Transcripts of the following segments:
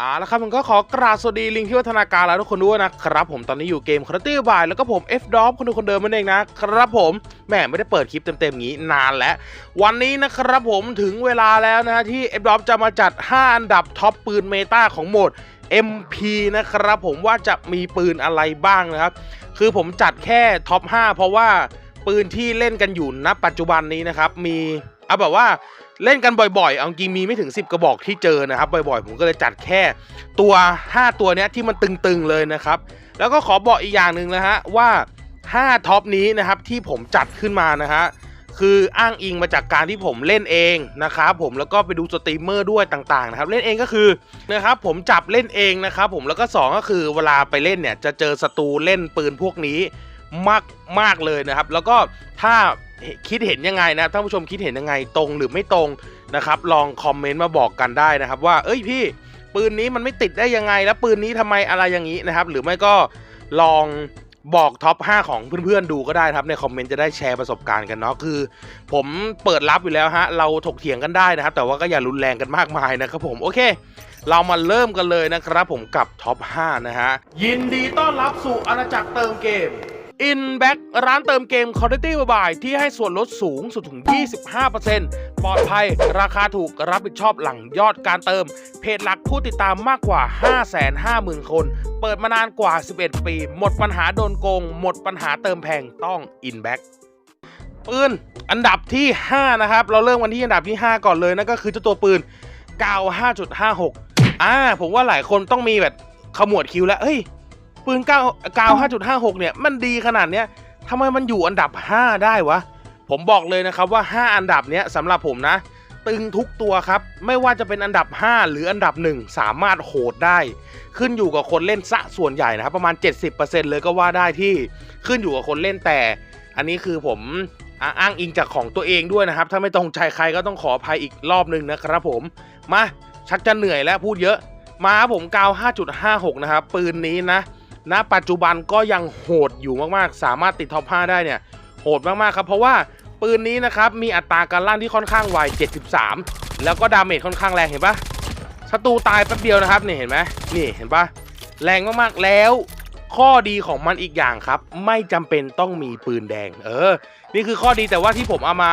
อ่าแล้วครับมันก็ขอกราบสวัสดีลิงที่วัฒนาการแล้วทุกคนด้วยนะครับผมตอนนี้อยู่เกมคาร์ตี้บายแล้วก็ผม F d o p คนดูคนเดิมนั่นเองนะครับผมแหมไม่ได้เปิดคลิปเต็มๆงี้นานแล้ว วันนี้นะครับผมถึงเวลาแล้วนะฮะที่ F d o p จะมาจัด 5 อันดับท็อปปืนเมตาของโหมด MP นะครับผมว่าจะมีปืนอะไรบ้างนะครับ คือผมจัดแค่ท็อป5เพราะว่าปืนที่เล่นกันอยู่ณปัจจุบันนี้นะครับมีเอาแบบว่า เล่นกันบ่อยๆ เอาจริงมีไม่ถึง 10 กระบอกที่เจอนะครับ บ่อยๆ ผมก็เลยจัดแค่ตัว 5 ตัวเนี้ยที่มันตึงๆเลยนะครับ แล้วก็ขอบอกอีกอย่างหนึ่งนะฮะว่า 5 ท็อปนี้นะครับที่ผมจัดขึ้นมานะฮะคืออ้างอิงมาจากการที่ผมเล่นเองนะครับผมแล้วก็ไปดูสตรีมเมอร์ด้วยต่างๆนะครับเล่นเองก็คือนะครับผมจับเล่นเองนะครับผมแล้วก็สองก็คือเวลาไปเล่นเนี่ยจะเจอศัตรูเล่นปืนพวกนี้มากมากเลยนะครับ แล้วก็ถ้า คิดเห็นยังไงนะท่านผู้ชมคิดเห็นยังไงตรงหรือไม่ตรงนะครับ ลองคอมเมนต์มาบอกกันได้นะครับ ว่า เอ้ยพี่ ปืนนี้มันไม่ติดได้ยังไง แล้วปืนนี้ทำไมอะไรอย่างนี้นะครับ หรือไม่ก็ลองบอกท็อป 5 ของเพื่อนๆดูก็ได้ครับในคอมเมนต์จะได้แชร์ประสบการณ์กันเนาะคือ ผมเปิดรับอยู่แล้วฮะเราถกเถียงกันได้นะครับ แต่ว่าก็อย่ารุนแรงกันมากมายนะครับผมโอเค เรามาเริ่มกันเลยนะครับ ผมกับท็อป 5 นะฮะยินดีต้อนรับสู่อาณาจักรเติมเกม Inback ร้านเติมเกม Quality Mobile ที่ให้ส่วนลดสูงสุดถึง 25%ปลอดภัย ราคาถูกรับผิดชอบหลังยอดการเติม เพจหลักผู้ติดตามมากกว่า 550,000 คน เปิดมานานกว่า 11 ปี หมดปัญหาโดนโกง หมดปัญหาเติมแพงต้อง Inback ปืนอันดับที่ 5 นะครับ เราเริ่มกันที่อันดับที่ 5 ก่อนเลยนั่นก็คือเจ้าตัวปืนกาว5.56อ่าผมว่าหลายคนต้องมีแบบขมวดคิวแล้วเฮ้ย ปืน9กาว5.56 เนี่ย มันดีขนาดเนี้ยทำไมมันอยู่อันดับ 5 ได้วะ ผมบอกเลยนะครับว่า 5 อันดับเนี้ยสำหรับผมนะ ตึงทุกตัวครับ ไม่ว่าจะเป็นอันดับ 5 หรืออันดับ 1 สามารถโหดได้ ขึ้นอยู่กับคนเล่นซะส่วนใหญ่นะครับ ประมาณ 70%เลยก็ว่าได้ที่ขึ้นอยู่กับคนเล่นแต่ อันนี้คือผมอ้างอิงจากของตัวเองด้วยนะครับ ถ้าไม่ตรงใจใครก็ต้องขออภัยอีกรอบหนึ่งนะครับ ผม มาชักจะเหนื่อยแล้วพูดเยอะ มาผมกาว 5.56 นะครับ ปืนนี้นะ ณปัจจุบันก็ยังโหดอยู่มากๆ สามารถติดท็อป 5 ได้เนี่ย โหดมากๆครับ เพราะว่าปืนนี้นะครับ มีอัตราการลั่นที่ค่อนข้างไว 73 แล้วก็ดาเมจค่อนข้างแรงเห็นปะศัตรูตายแป๊บเดียวนะครับนี่เห็นไหมนี่เห็นปะแรงมากๆแล้ว ข้อดีของมันอีกอย่างครับ ไม่จำเป็นต้องมีปืนแดง เออ นี่คือข้อดีแต่ว่าที่ผมเอามา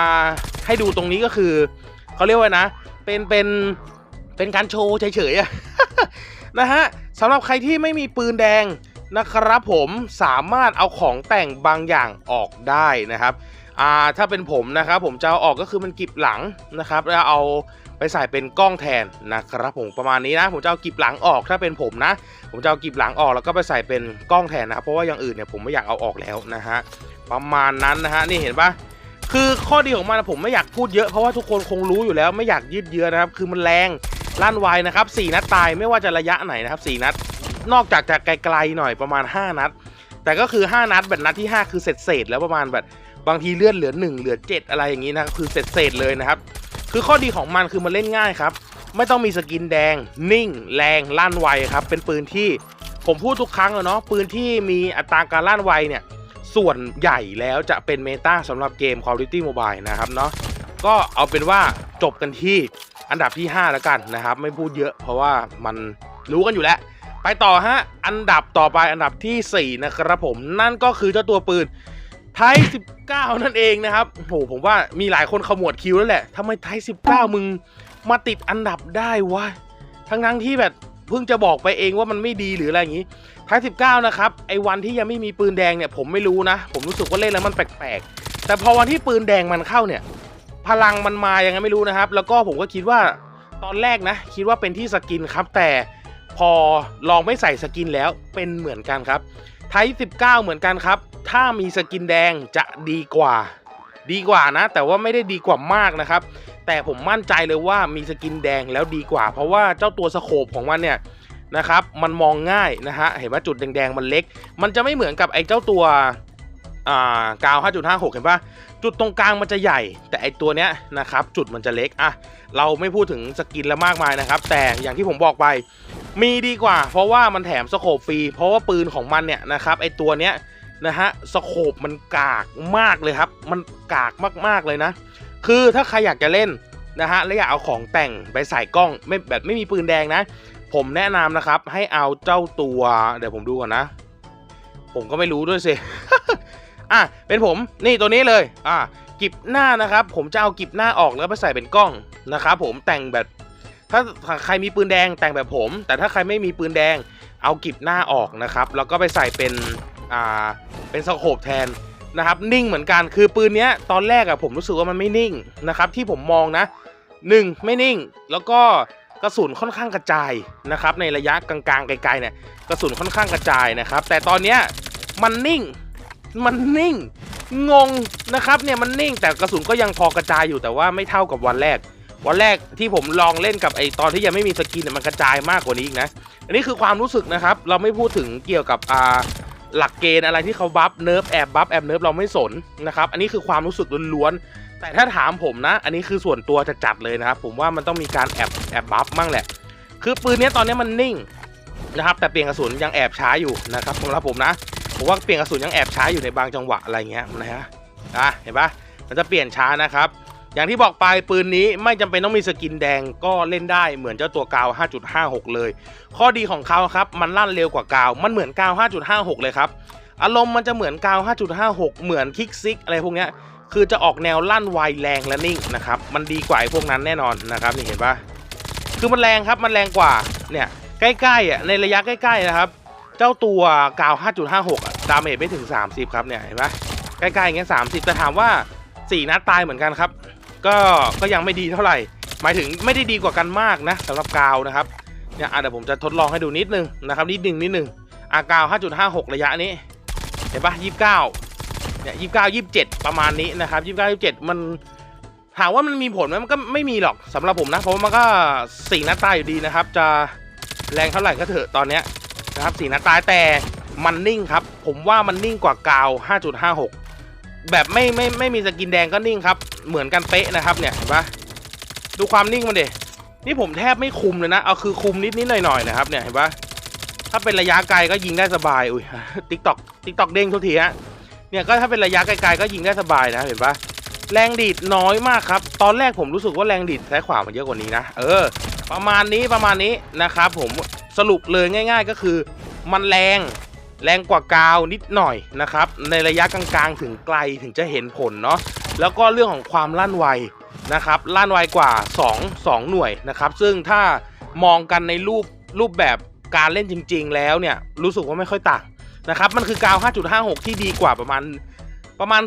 ให้ดูตรงนี้ก็คือเขาเรียกว่านะ เป็นเป็นเป็นการโชว์เฉยๆอะนะฮะสำหรับใครที่ไม่มีปืนแดง นะครับผมสามารถเอาของแต่งบางอย่างออกได้นะครับอ่าถ้าเป็นผมนะครับผมจะเอาออกก็คือมันกิบหลังนะครับแล้วเอาไปใส่เป็นกล้องแทนนะครับผมประมาณนี้นะผมจะเอากิบหลังออกถ้าเป็นผมนะ ผมจะเอากิบหลังออกแล้วก็ไปใส่เป็นกล้องแทนนะครับเพราะว่าอย่างอื่นเนี่ยผมไม่อยากเอาออกแล้วนะฮะประมาณนั้นนะฮะนี่เห็นปะคือข้อดีของมันนะผมไม่อยากพูดเยอะเพราะว่าทุกคนคงรู้อยู่แล้วไม่อยากยืดเยื้อนะครับคือมันแรงลั่นไวนะครับ4นัดตายไม่ว่าจะระยะไหนนะครับ4นัด นอกจากจะไกลๆหน่อยประมาณ 5 นัด แต่ก็คือ 5 นัดแบบนัดที่ 5 คือเสร็จเศษๆแล้วประมาณแบบบางทีเลื่อนเหลือ 1 เหลือ 7 อะไรอย่างนี้นะคือเสร็จเศษๆเลยนะครับ คือข้อดีของมันคือมันเล่นง่ายครับ ไม่ต้องมีสกินแดง นิ่ง แรงลั่นไวครับ เป็นปืนที่ผมพูดทุกครั้งเลยเนาะปืนที่มีอัตราการลั่นไวเนี่ยส่วนใหญ่แล้วจะเป็นเมตาสำหรับเกม Call of Duty Mobile นะครับเนาะก็เอาเป็นว่าจบกันที่อันดับที่ 5 แล้วกันนะครับ ไม่พูดเยอะเพราะว่ามันรู้กันอยู่แล้ว ไปต่อฮะ อันดับต่อไปอันดับทีสี่ 4 นะครับผมนั่นก็คือเจ้าตัวปืนไท19 นั่นเองนะครับโหผมว่ามีหลายคนขมวดคิวแล้วแหละทำไมไท19 มึงมาติดอันดับได้วะทั้งทั้งที่แบบเพิ่งจะบอกไปเองว่ามันไม่ดีหรืออะไรอย่างนี้ไท19 นะครับไอ้วันที่ยังไม่มีปืนแดงเนี่ยผมไม่รู้นะ ผมรู้สึกว่าเล่นแล้วมันแปลกๆ แต่พอวันที่ปืนแดงมันเข้าเนี่ย พลังมันมายังไงไม่รู้นะครับ แล้วก็ผมก็คิดว่าตอนแรกนะ คิดว่าเป็นที่สกินครับแต่ พอลองไม่ใส่สกินแล้วเป็นเหมือนกันครับไทย19 เหมือนกันครับ ถ้ามีสกินแดงจะดีกว่า ดีกว่านะ แต่ว่าไม่ได้ดีกว่ามากนะครับ แต่ผมมั่นใจเลยว่ามีสกินแดงแล้วดีกว่า เพราะว่าเจ้าตัวสโคปของมันเนี่ยนะครับ มันมองง่ายนะฮะ เห็นว่าจุดแดงๆ มันเล็ก มันจะไม่เหมือนกับไอ้เจ้าตัวอ่ากาว 5.56 เห็นปะจุดตรงกลางมันจะใหญ่ แต่ไอตัวเนี้ยนะครับ จุดมันจะเล็ก อะ เราไม่พูดถึงสกินแล้วมากมายนะครับ แต่อย่างที่ผมบอกไป มีดีกว่า เพราะว่ามันแถมสโคปฟรี เพราะว่าปืนของมันเนี่ยนะครับไอตัวเนี้ยนะฮะสโคปมันกากมากเลยครับ มันกากมากๆเลยนะ คือถ้าใครอยากจะเล่นนะฮะและอยากเอาของแต่งไปใส่กล้องไม่แบบไม่มีปืนแดงนะ ผมแนะนำนะครับ ให้เอาเจ้าตัว เดี๋ยวผมดูก่อนนะ ผมก็ไม่รู้ด้วยสิอะเป็นผมนี่ตัวนี้เลยอะกิบหน้านะครับ ผมจะเอากิบหน้าออกแล้วไปใส่เป็นกล้องนะครับผมแต่งแบบ ถ้าใครมีปืนแดงแต่งแบบผม แต่ถ้าใครไม่มีปืนแดงเอากิบหน้าออกนะครับ แล้วก็ไปใส่เป็นอ่าเป็นสโคปแทนนะครับ นิ่งเหมือนกันคือปืนเนี้ยตอนแรกอะผมรู้สึกว่ามันไม่นิ่งนะครับ ที่ผมมองนะหนึ่งไม่นิ่งแล้วก็กระสุนค่อนข้างกระจายนะครับ ในระยะกลางๆไกลๆเนี่ยกระสุนค่อนข้างกระจายนะครับ แต่ตอนเนี้ยมันนิ่งมันนิ่งงงนะครับเนี่ยมันนิ่งแต่กระสุนก็ยังพอกระจายอยู่แต่ว่าไม่เท่ากับวันแรก วันแรกที่ผมลองเล่นกับไอตอนที่ยังไม่มีสกินเนี่ยมันกระจายมากกว่านี้อีกนะ อันนี้คือความรู้สึกนะครับ เราไม่พูดถึงเกี่ยวกับอ่าหลักเกณฑ์อะไรที่เขาบัฟเนิร์ฟแอบบัฟแอบเนิร์ฟเราไม่สนนะครับ อันนี้คือความรู้สึกล้วนๆ แต่ถ้าถามผมนะ อันนี้คือส่วนตัวจะจัดเลยนะครับ ผมว่ามันต้องมีการแอบแอบบัฟมั่งแหละ คือปืนนี้ตอนนี้มันนิ่งนะครับ แต่เปลี่ยนกระสุนยังแอบช้าอยู่นะครับสำหรับผมนะ ผมว่าเปลี่ยนกระสุนยังแอบช้าอยู่ในบางจังหวะอะไรเงี้ยนะฮะ อะ เห็นปะมันจะเปลี่ยนช้านะครับ อย่างที่บอกไปปืนนี้ไม่จำเป็นต้องมีสกินแดงก็เล่นได้เหมือนเจ้าตัวกาว 5.56 เลย ข้อดีของเขาครับมันลั่นเร็วกว่ากาว มันเหมือนกาว 5.56 เลยครับอารมณ์มันจะเหมือนกาว 5.56 เหมือนคิกซิกอะไรพวกนี้คือจะออกแนวลั่นไวแรงและนิ่งนะครับมันดีกว่าไอ้พวกนั้นแน่นอนนะครับนี่เห็นปะคือมันแรงครับมันแรงกว่าเนี่ยใกล้ๆอะในระยะใกล้ๆนะครับเจ้าตัวกาว 5.56 ดาเมจไม่ถึง 30 ครับเนี่ยเห็นปะใกล้ๆอย่างเงี้ย30 แต่ถามว่า 4 นัดตายเหมือนกันครับ ก็ก็ยังไม่ดีเท่าไหร่ หมายถึงไม่ได้ดีกว่ากันมากนะสำหรับกาวนะครับเนี่ยเดี๋ยวผมจะทดลองให้ดูนิดนึงนะครับนิดนึงนิดนึงอากาว 5.56 ระยะนี้ เห็นปะ29เนี่ย29 27 ประมาณนี้นะครับ 29 27 มันถามว่ามันมีผลไหมมันก็ไม่มีหรอกสำหรับผมนะ เพราะว่ามันก็สี่นัดตายอยู่ดีนะครับ จะแรงเท่าไหร่ก็เถอะตอนเนี้ยนะครับสี่นัดตายแต่มันนิ่งครับ ผมว่ามันนิ่งกว่ากาว 5.56 แบบไม่ไม่ไม่มีสกินแดงก็นิ่งครับ เหมือนกันเป๊ะนะครับเนี่ยเห็นปะดูความนิ่งมันเดนี่ผมแทบไม่คุมเลยนะ เอาคือคุมนิดนิดหน่อยหน่อยนะครับเนี่ยเห็นปะถ้าเป็นระยะไกลก็ยิงได้สบายอุ้ยติ๊กตอกติ๊กตอกเด้งทุกทีฮะเนี่ยก็ถ้าเป็นระยะไกลๆก็ยิงได้สบายนะเห็นปะแรงดีดน้อยมากครับ ตอนแรกผมรู้สึกว่าแรงดีดซ้ายขวามันเยอะกว่านี้นะ เออ ประมาณนี้ประมาณนี้นะครับผมสรุปเลยง่าย ๆ ก็คือ มันแรง แรงกว่ากาวนิดหน่อยนะครับ ในระยะกลางๆ ถึงไกลถึงจะเห็นผลเนาะแล้วก็เรื่องของความลั่นไวนะครับลั่นไวกว่า 2 2 หน่วยนะครับ ซึ่งถ้ามองกันในรูปรูปแบบการเล่นจริง ๆ แล้วเนี่ยรู้สึกว่าไม่ค่อยต่างนะครับมันคือกาว 5.56 ที่ดีกว่าประมาณประมาณ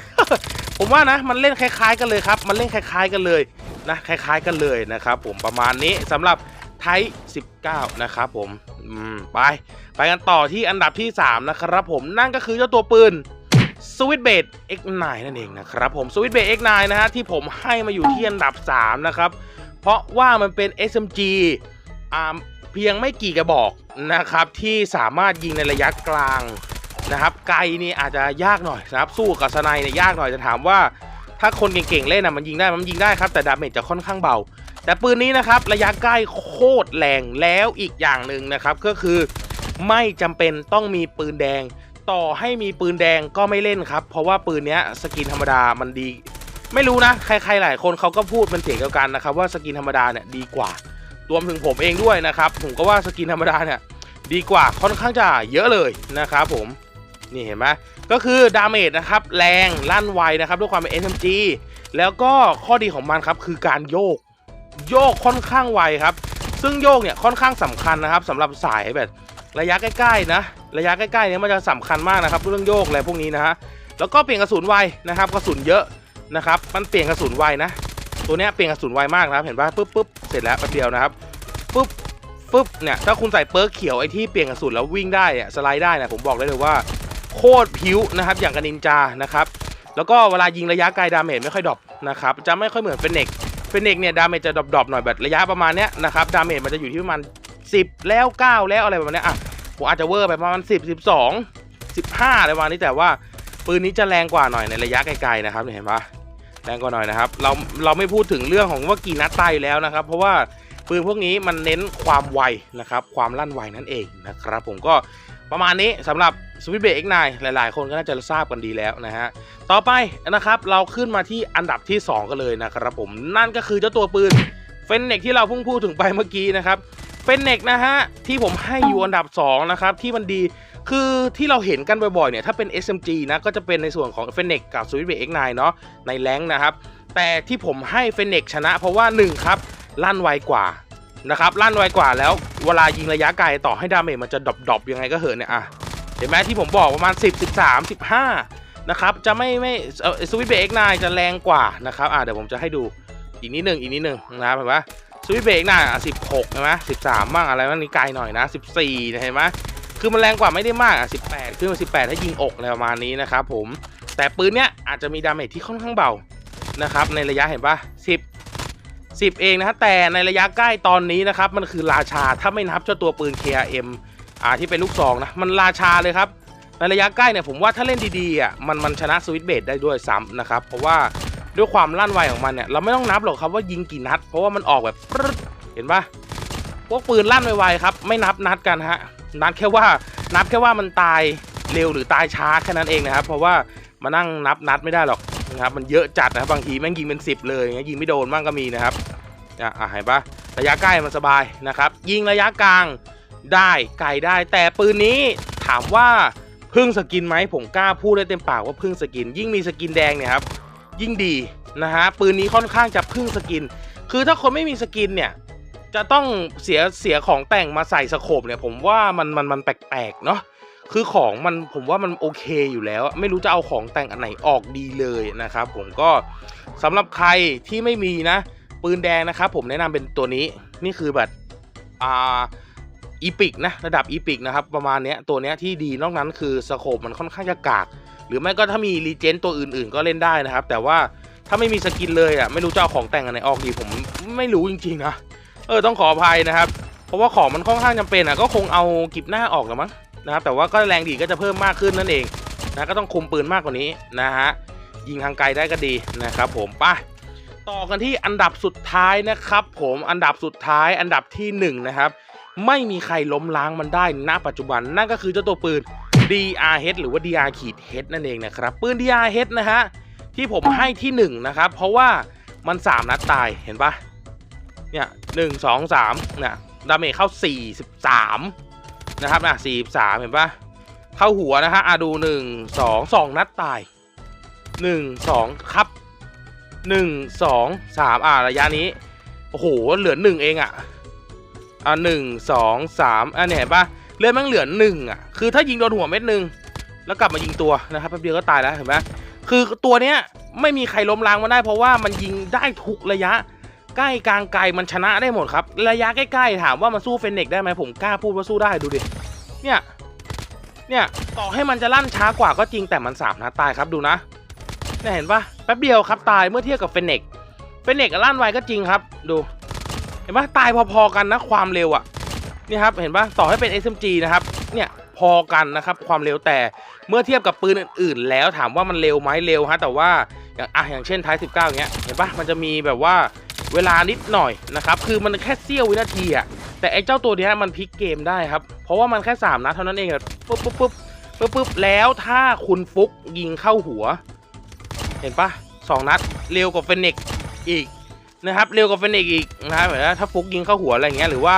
2%ผมว่านะมันเล่นคล้าย ๆ กันเลยครับ มันเล่นคล้าย ๆ กันเลยนะคล้าย ๆ กันเลยนะครับ ผมประมาณนี้สำหรับไท19 นะครับผมอืมไป ไปกันต่อที่อันดับที่ 3 นะครับผมนั่นก็คือเจ้าตัวปืน s w i t c h b a t X9 นั่นเองนะครับผม s w i t c h b a t X9 นะฮะที่ผมให้มาอยู่ที่อันดับ 3 นะครับ เพราะว่ามันเป็น SMG อ่าเพียงไม่กี่กระบอกนะครับ ที่สามารถยิงในระยะกลางนะครับ ไกลนี่อาจจะยากหน่อยนะครับ สู้กับสไนเนี่ยยากหน่อยจะถามว่า ถ้าคนเก่งๆเล่นนะมันยิงได้มันยิงได้ครับแต่ดาเมจจะค่อนข้างเบา แต่ปืนนี้นะครับระยะใกล้โคตรแรงแล้วอีกอย่างหนึ่งนะครับก็คือ ไม่จำเป็นต้องมีปืนแดง ต่อให้มีปืนแดงก็ไม่เล่นครับ เพราะว่าปืนเนี้ยสกินธรรมดามันดี ไม่รู้นะ ใครๆหลายคนเขาก็พูดเป็นเสียงเดียวกันนะครับว่าสกินธรรมดาเนี่ยดีกว่ารวมถึงผมเองด้วยนะครับผมก็ว่าสกินธรรมดาเนี่ยดีกว่าค่อนข้างจะเยอะเลยนะครับผมนี่เห็นไหมก็คือดาเมจนะครับแรงลั่นไวนะครับด้วยความเป็น SMG แล้วก็ข้อดีของมันครับคือการโยก โยกค่อนข้างไวครับ ซึ่งโยกเนี่ยค่อนข้างสำคัญนะครับสำหรับสายแบบ ระยะใกล้ๆนะ ระยะใกล้ๆเนี่ยมันจะสำคัญมากนะครับเรื่องโยกอะไรพวกนี้นะฮะแล้วก็เปลี่ยนกระสุนไวนะครับกระสุนเยอะนะครับมันเปลี่ยนกระสุนไวนะตัวเนี้ยเปลี่ยนกระสุนไวมากนะครับเห็นปะปุ๊บปุ๊บเสร็จแล้วแป๊บเดียวนะครับปุ๊บปุ๊บเนี่ยถ้าคุณใส่เปิร์กเขียวไอ้ที่เปลี่ยนกระสุนแล้ววิ่งได้อะสไลด์ได้นะผมบอกได้เลยว่าโคตรพิ้วนะครับอย่างกับนินจานะครับแล้วก็เวลายิงระยะไกลดาเมจไม่ค่อยดรอปนะครับจะไม่ค่อยเหมือนเฟนเน็กเฟนเน็กเนี่ยดาเมจจะดรอปๆหน่อยแบบระยะประมาณเนี้ยนะครับดาเมจมันจะอยู่ที่ประมาณ10 แล้ว 9 แล้วอะไรประมาณเนี้ยอะ ผมอาจจะเวอร์ไปประมาณ10 12 15อะไรประมาณนี้แต่ว่าปืนนี้จะแรงกว่าหน่อยในระยะไกลๆนะครับเห็นปะแรงกว่าหน่อยนะครับ เราเราไม่พูดถึงเรื่องของว่ากี่นัดตายแล้วนะครับ เพราะว่าปืนพวกนี้มันเน้นความไวนะครับ ความลั่นไวนั่นเองนะครับ ผมก็ประมาณนี้สำหรับสวิตเบรก X9 หลายๆ คนก็น่าจะทราบกันดีแล้วนะฮะต่อไปนะครับเราขึ้นมาที่อันดับที่ 2 กันเลยนะครับผมนั่นก็คือเจ้าตัวปืนเฟนเน็กที่เราเพิ่งพูดถึงไปเมื่อกี้นะครับ เฟนเน็กนะฮะ ที่ผมให้อยู่อันดับสองนะครับ ที่มันดีคือที่เราเห็นกันบ่อยๆเนี่ย ถ้าเป็น SMG นะก็จะเป็นในส่วนของเฟนเน็กกับสวิตเบ X9 เนาะในแรงค์นะครับ แต่ที่ผมให้เฟนเน็กชนะเพราะว่า 1 ครับ ลั่นไวกว่านะครับลั่นไวกว่าแล้วเวลายิงระยะไกลต่อให้ดาเมจมันจะดรอปๆยังไงก็เหอะเนี่ยอะเห็นไหมที่ผมบอกประมาณ 10 13 15 นะครับ จะไม่ไม่สวิตเบรกนจะแรงกว่านะครับอะเดี๋ยวผมจะให้ดูอีกนิดหนึ่งอีกนิดหนึ่งนะครับเห็นไหม สวิตเบรกน่ะ16เห็นไหม13บ้างอะไรบ้างนี่ไกลหน่อยนะ14เห็นไหมคือมันแรงกว่าไม่ได้มากอะ18ขึ้นมา18ถ้ายิงอกอะไรประมาณนี้นะครับผมแต่ปืนเนี้ยอาจจะมีดาเมจที่ค่อนข้างเบานะครับในระยะเห็นปะ10 10เองนะฮะแต่ในระยะใกล้ตอนนี้นะครับมันคือราชาถ้าไม่นับเจ้าตัวปืน KRM อ่าที่เป็นลูกซองนะมันราชาเลยครับในระยะใกล้เนี่ยผมว่าถ้าเล่นดีๆอะมันมันชนะสวิตเบดได้ด้วยซ้ำนะครับเพราะว่า ด้วยความลั่นไวของมันเนี่ยเราไม่ต้องนับหรอกครับว่ายิงกี่นัด เพราะว่ามันออกแบบเห็นปะพวกปืนลั่นไวๆครับ ไม่นับนัดกันฮะนัดแค่ว่านับแค่ว่ามันตายเร็วหรือตายช้าแค่นั้นเองนะครับ เพราะว่ามานั่งนับนัดไม่ได้หรอกนะครับมันเยอะจัดนะครับบางทีแม่งยิงเป็น10เลยยิงไม่โดนบ้างก็มีนะครับอะเห็นปะระยะใกล้มันสบายนะครับ ยิงระยะกลางได้ไกลได้ แต่ปืนนี้ถามว่าพึ่งสกินไหมผมกล้าพูดได้เต็มปากว่าพึ่งสกิน ยิ่งมีสกินแดงเนี่ยครับ ยิ่งดีนะฮะปืนนี้ค่อนข้างจะพึ่งสกิน คือถ้าคนไม่มีสกินเนี่ยจะต้องเสียเสียของแต่งมาใส่สโคบเนี่ย ผมว่ามันมันมันแปลกๆเนาะคือของมันผมว่ามันโอเคอยู่แล้ว ไม่รู้จะเอาของแต่งอันไหนออกดีเลยนะครับผมก็สำหรับใครที่ไม่มีนะ ปืนแดงนะครับผมแนะนำเป็นตัวนี้นี่คือแบบอ่าอีพิกนะระดับอีพิกนะครับประมาณเนี้ยตัวเนี้ยที่ดีนอกนั้นคือสโคปมันค่อนข้างจะกาก หรือไม่ก็ถ้ามีรีเจนตัวอื่น ๆ ก็เล่นได้นะครับ แต่ว่าถ้าไม่มีสกินเลยอะไม่รู้จะเอาของแต่งอันไหนออกดีผมไม่รู้จริงๆนะเออต้องขออภัยนะครับ เพราะว่าของมันค่อนข้างจำเป็นอะก็คงเอากิบหน้าออกแล้วมั้งนะครับแต่ว่าก็แรงดีก็จะเพิ่มมากขึ้นนั่นเองนะก็ต้องคุมปืนมากกว่านี้นะฮะยิงทางไกลได้ก็ดีนะครับผมไปต่อกันที่อันดับสุดท้ายนะครับ ผมอันดับสุดท้ายอันดับที่หนึ่งนะครับไม่มีใครล้มล้างมันได้ณปัจจุบันนั่นก็คือเจ้าตัวปืน DRH หรือว่า DR ขีด H นั่นเองนะครับ ปืน DRH นะฮะ ที่ผมให้ที่ 1 นะครับ เพราะว่ามัน 3 นัดตายเห็นปะเนี่ยหนึ่งสองสามเนี่ยดาเมจเข้า 43 นะครับอะ43 เห็นปะเข้าหัวนะฮะอะดู 1 2 2 นัดตาย 1 2 ครับ 1 2 3 อะระยะนี้ โอ้โห เหลือ 1 เองอะอ่าหนึ่งสองสามอ่าเนี่ยเห็นปะ เลือดแม่งเหลือหนึ่งอะคือถ้ายิงโดนหัวเม็ดหนึ่งแล้วกลับมายิงตัวนะครับแป๊บเดียวก็ตายแล้วเห็นไหมคือตัวเนี้ยไม่มีใครล้มล้างมันได้เพราะว่ามันยิงได้ทุกระยะ ใกล้กลางไกลมันชนะได้หมดครับ ระยะใกล้ๆถามว่ามันสู้เฟนเน็กได้ไหมผมกล้าพูดว่าสู้ได้ดูดิเนี่ยเนี่ยต่อให้มันจะลั่นช้ากว่าก็จริงแต่มันสามนัดตายครับดูนะเนี่ยเห็นปะแป๊บเดียวครับตายเมื่อเทียบกับเฟนเน็กเฟนเน็กลั่นไวก็จริงครับ ดู เห็นปะตายพอๆกันนะความเร็วอะ่ะ นี่ครับเห็นปะต่อให้เป็น SMG นะครับเนี่ยพอกันนะครับความเร็วแต่เมื่อเทียบกับปืนอื่น ๆ แล้วถามว่ามันเร็วไหมเร็วฮะแต่ว่าอย่างอะอย่างเช่นท้าย19อย่างเงี้ยเห็นปะมันจะมีแบบว่าเวลานิดหน่อยนะครับคือมันแค่เสี้ยววินาทีอะแต่ไอ้เจ้าตัวนี้มันพลิกเกมได้ครับ เพราะว่ามันแค่3นัดเท่านั้นเองปุ๊บปุ๊บปุ๊บปุ๊บปุ๊บแล้วถ้าคุณฟุกยิงเข้าหัว เห็นปะสองนัดเร็วกว่าเฟนเน็กอีกนะครับเร็วกว่าเฟนเอกอีกนะครับถ้าฟุกยิงเข้าหัวอะไรเงี้ยหรือว่า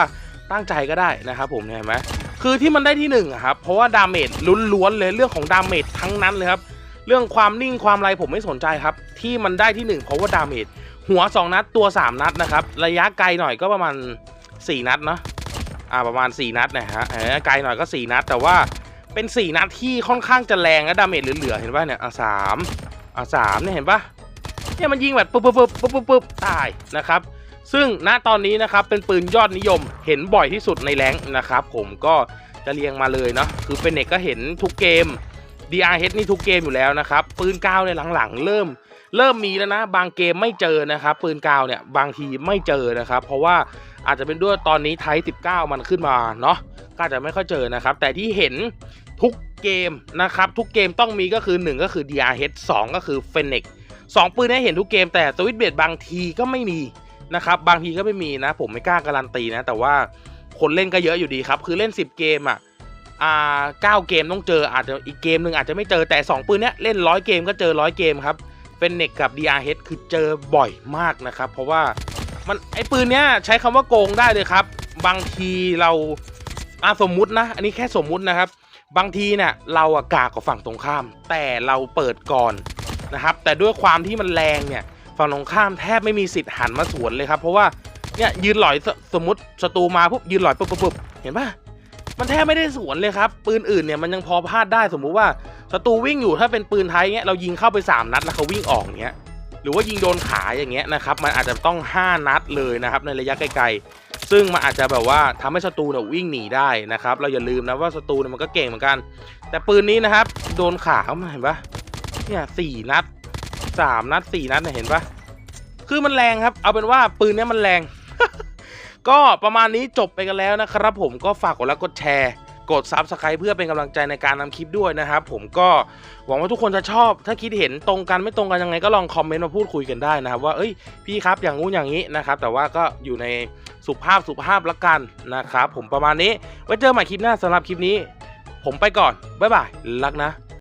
ตั้งใจก็ได้นะครับผมเห็นไหมคือที่มันได้ที่หนึ่งอะครับเพราะว่าดาเมจล้วนๆเลยเรื่องของดาเมจทั้งนั้นเลยครับเรื่องความนิ่งความไรผมไม่สนใจครับ ที่มันได้ที่หนึ่งเพราะว่าดาเมจหัว 2 นัดตัว 3 นัดนะครับระยะไกลหน่อยก็ประมาณ 4 นัดเนาะอ่าประมาณ 4 นัดนะฮะไกลหน่อยก็ 4 นัด แต่ว่าเป็น 4 นัดที่ค่อนข้างจะแรงและดาเมจเหลือๆเห็นป่ะเนี่ยอะสามอะสามเนี่ยเห็นป่ะเนี่ยมันยิงแบบปุ๊บปุ๊บปุ๊บปุ๊บปุ๊บตายนะครับ ซึ่งณตอนนี้นะครับเป็นปืนยอดนิยมเห็นบ่อยที่สุดในแรงนะครับผมก็จะเรียงมาเลยเนาะคือเป็นเน็กก็เห็นทุกเกม DRH นี่ทุกเกมอยู่แล้วนะครับ ปืนกาวในหลังๆ เริ่ม เริ่มมีแล้วนะ บางเกมไม่เจอนะครับ ปืนกาวเนี่ยบางทีไม่เจอนะครับ เพราะว่าอาจจะเป็นด้วยตอนนี้ไทป์19 มันขึ้นมาเนาะก็อาจจะไม่ค่อยเจอนะครับ แต่ที่เห็นทุกเกมนะครับ ทุกเกมต้องมีก็คือ 1 ก็คือ DRH 2 ก็คือ f e n e x สองปืนนี้เห็นทุกเกมแต่สวิตเบดบางทีก็ไม่มี นะครับบางทีก็ไม่มีนะ ผมไม่กล้าการันตีนะ แต่ว่าคนเล่นก็เยอะอยู่ดีครับ คือเล่น 10 เกมอะอ่าเก้าเกมต้องเจออาจจะอีกเกมหนึ่งอาจจะไม่เจอแต่ 2 ปืนเนี้ยเล่นร้อยเกมก็เจอร้อยเกมครับเป็นเน็กกับ DRH คือเจอบ่อยมากนะครับ เพราะว่ามันไอ้ปืนเนี้ยใช้คำว่าโกงได้เลยครับ บางทีเราอะสมมุตินะ อันนี้แค่สมมุตินะครับ บางทีเนี่ยเราอะกากกับฝั่งตรงข้าม แต่เราเปิดก่อนนะครับ แต่ด้วยความที่มันแรงเนี่ย ฝั่งตรงข้ามแทบไม่มีสิทธิ์หันมาสวนเลยครับ เพราะว่าเนี่ยยืนหลอยสสมมติศัตรูมาปุ๊บยืนหลอยปุ๊บปุ๊บเห็นปะมันแทบไม่ได้สวนเลยครับ ปืนอื่นเนี่ยมันยังพอพลาดได้สมมุติว่าศัตรูวิ่งอยู่ถ้าเป็นปืนไทยเงี้ยเรายิงเข้าไปสามนัดแล้วเขาวิ่งออกเงี้ยหรือว่ายิงโดนขาอย่างเงี้ยนะครับมันอาจจะต้อง 5 นัดเลยนะครับในระยะไกลๆ ซึ่งมันอาจจะแบบว่าทำให้ศัตรูเนี่ยวิ่งหนีได้นะครับเราอย่าลืมนะว่าศัตรูเนี่ยมันก็เก่งเหมือนกัน แต่ปืนนี้นะครับโดนขาเขามาเห็นปะเนี่ยสี่นัด สามนัดสี่นัดเนี่ยเห็นปะคือมันแรงครับ เอาเป็นว่าปืนเนี้ยมันแรง ก็ประมาณนี้จบไปกันแล้วนะครับ ผมก็ฝากกดไลค์กดแชร์ กดซับสไคร b ์เพื่อเป็นกำลังใจในการนำคลิปด้วยนะครับผมก็หวังว่าทุกคนจะชอบ ถ้าคิดเห็นตรงกันไม่ตรงกันยังไงก็ลองคอมเมนต์มาพูดคุยกันได้นะครับ ว่าเอ้ยพี่ครับอย่างงู้นอย่างนี้นะครับ แต่ว่าก็อยู่ในสุภาพสุภาพละกันนะครับผมประมาณนี้ไว้เจอใหม่คลิปหน้าสำหรับคลิปนี้ ผมไปก่อนบ๊ายบายรักนะ